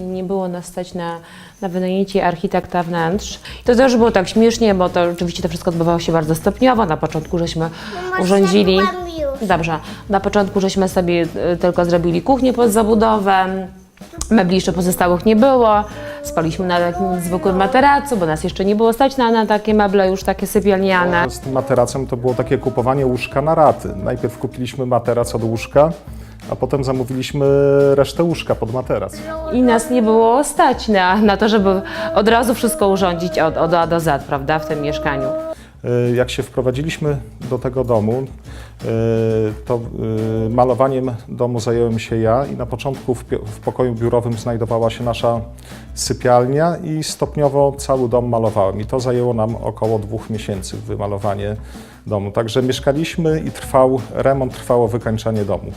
Nie, było nas stać na, na wynajęcie architekta wnętrz. To też było tak śmiesznie, bo to oczywiście to wszystko odbywało się bardzo stopniowo. Na początku żeśmy urządzili. już. Dobrze. Na początku żeśmy sobie y, tylko zrobili kuchnię pod zabudowę. Mebli jeszcze pozostałych nie było. Spaliśmy na takim zwykłym materacu, bo nas jeszcze nie było stać na, na takie meble już takie sypialniane. Z tym materacem to było takie kupowanie łóżka na raty. Najpierw kupiliśmy materac od łóżka, a potem zamówiliśmy resztę łóżka pod materac. I nas nie było stać na, na to, żeby od razu wszystko urządzić od, od A do Z, prawda, w tym mieszkaniu. Y, Jak się wprowadziliśmy do tego domu, y, to y, malowaniem domu zająłem się ja i na początku w pokoju biurowym znajdowała się nasza sypialnia i stopniowo cały dom malowałem i to zajęło nam około dwóch miesięcy wymalowanie domu. Także mieszkaliśmy i trwał remont, trwało wykańczanie domu.